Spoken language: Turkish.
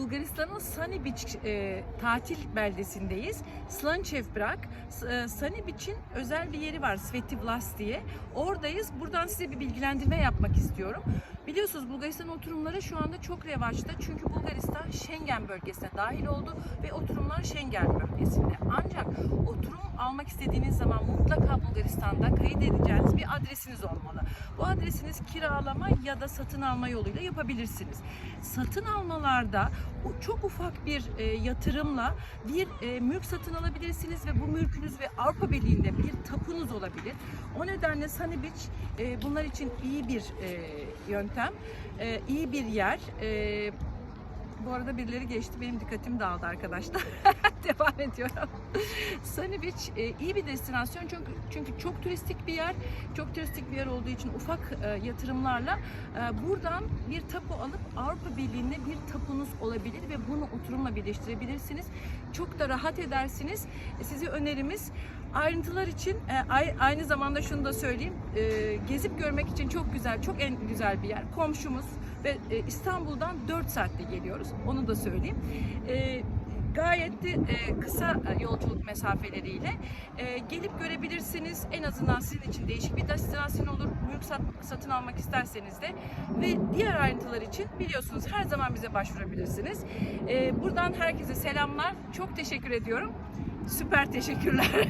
Bulgaristan'ın Sunny Beach e, tatil beldesindeyiz. Slančevbrak. E, Sunny Beach'in özel bir yeri var Sveti Vlas diye. Oradayız. Buradan size bir bilgilendirme yapmak istiyorum. Biliyorsunuz Bulgaristan oturumları şu anda çok revaçta. Çünkü Bulgaristan Schengen bölgesine dahil oldu ve oturumlar Schengen bölgesinde. Almak istediğiniz zaman mutlaka Bulgaristan'da kayıt edeceğiniz bir adresiniz olmalı. Bu adresiniz kiralama ya da satın alma yoluyla yapabilirsiniz. Satın almalarda çok ufak bir e, yatırımla bir e, mülk satın alabilirsiniz ve bu mülkünüz ve Avrupa Birliği'nde bir tapunuz olabilir. O nedenle Beach e, bunlar için iyi bir e, yöntem, e, iyi bir yer. E, bu arada birileri geçti, benim dikkatim dağıldı arkadaşlar. Devam ediyorum. Sunny e, iyi bir destinasyon çünkü çünkü çok turistik bir yer. Çok turistik bir yer olduğu için ufak e, yatırımlarla e, buradan bir tapu alıp Avrupa Birliği'nde bir tapunuz olabilir ve bunu oturumla birleştirebilirsiniz. Çok da rahat edersiniz. E, size önerimiz ayrıntılar için e, ay- aynı zamanda şunu da söyleyeyim. e, gezip görmek için çok güzel, çok en güzel bir yer. Komşumuz ve e, İstanbul'dan 4 saatte geliyoruz. Onu da söyleyeyim. Gayet de e, kısa e, yolculuk mesafeleriyle e, gelip görebilirsiniz. En azından sizin için değişik bir destinasyon olur. Mülk sat- satın almak isterseniz de ve diğer ayrıntılar için biliyorsunuz her zaman bize başvurabilirsiniz. E, buradan herkese selamlar. Çok teşekkür ediyorum. Süper teşekkürler.